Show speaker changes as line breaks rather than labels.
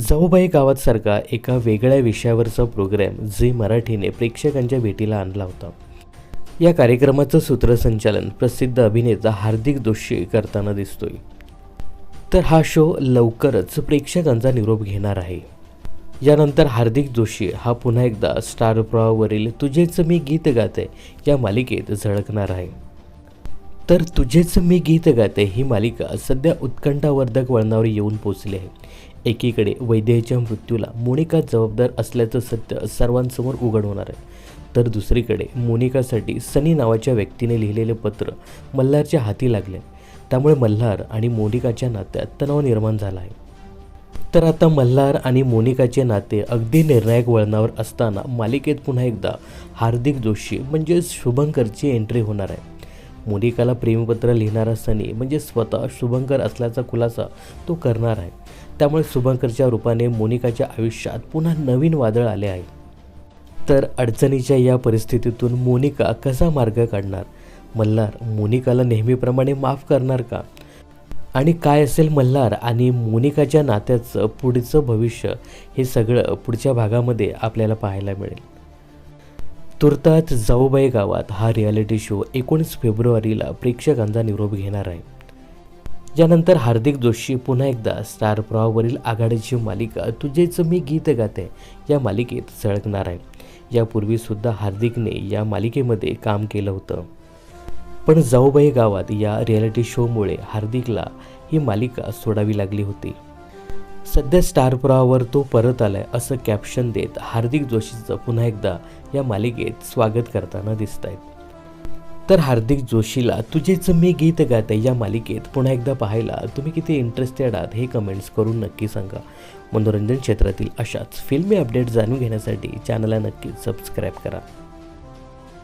जाऊबाई गावात सारखा एका वेगळ्या विषयावरचा प्रोग्रॅम झी मराठीने प्रेक्षकांच्या भेटीला आणला होता. या कार्यक्रमाचं सूत्रसंचालन प्रसिद्ध अभिनेता हार्दिक जोशी करताना दिसतोय. तर हा शो लवकरच प्रेक्षकांचा निरोप घेणार आहे. यानंतर हार्दिक जोशी हा पुन्हा एकदा स्टार प्रवाहावरील तुझेच मी गीत गाते या मालिकेत झळकणार आहे. तर तुझेच मी गीत गाते ही मालिका सध्या उत्कंठावर्धक वळणावर येऊन पोचली आहे. एकीकडे वैद्यच्या मृत्यूला मोनिका जबाबदार असल्याचं सत्य सर्वांसमोर उघड होणार आहे. तर दुसरीकडे मोनिकासाठी सनी नावाच्या व्यक्तीने लिहिलेले पत्र मल्हारच्या हाती लागले त्यामुळे मल्हार आणि मोनिकाच्या नात्यात तणाव निर्माण झाला आहे. तर आता मल्हार आणि मोनिकाचे नाते अगदी निर्णायक वळणावर असताना मालिकेत पुन्हा एकदा हार्दिक जोशी म्हणजे शुभंकरची एंट्री होणार आहे. मोनिकाला प्रेमपत्र लिहिणारा सनी म्हणजे स्वतः शुभंकर असल्याचा खुलासा तो करणार आहे. त्यामुळे शुभंकरच्या रूपाने मोनिकाच्या आयुष्यात पुन्हा नवीन वादळ आले आहे. तर अडचणीच्या या परिस्थितीतून मोनिका कसा मार्ग काढणार? मल्हार मोनिकाला नेहमीप्रमाणे माफ करणार का? आणि काय असेल मल्हार आणि मोनिकाच्या नात्याचं पुढचं भविष्य हे सगळं पुढच्या भागामध्ये आपल्याला पाहायला मिळेल. तुर्तात जाऊबाई गावात हा रियालिटी शो एकोणीस फेब्रुवारीला प्रेक्षकांचा निरोप घेणार आहे. यानंतर हार्दिक जोशी पुन्हा एकदा स्टार प्रवाहावरील आघाडीची मालिका तुझेच मी गीत गाते या मालिकेत झळकणार आहे. यापूर्वीसुद्धा हार्दिकने या मालिकेमध्ये काम केलं होतं. पण जाऊबाई गावात या रियालिटी शोमुळे हार्दिकला ही मालिका सोडावी लागली होती. सध्या स्टारपुरावर तो परत आलाय असं कॅप्शन देत हार्दिक जोशीचं पुन्हा एकदा या मालिकेत स्वागत करताना दिसत आहेत तर हार्दिक जोशीला तुझेच मी गीत गाते या मालिकेत पुन्हा एकदा पाहायला तुम्ही किती इंटरेस्टेड आहात हे कमेंट्स करून नक्की सांगा. मनोरंजन क्षेत्रातील अशाच फिल्मी अपडेट जाणून घेण्यासाठी चॅनलला नक्की सबस्क्राईब करा.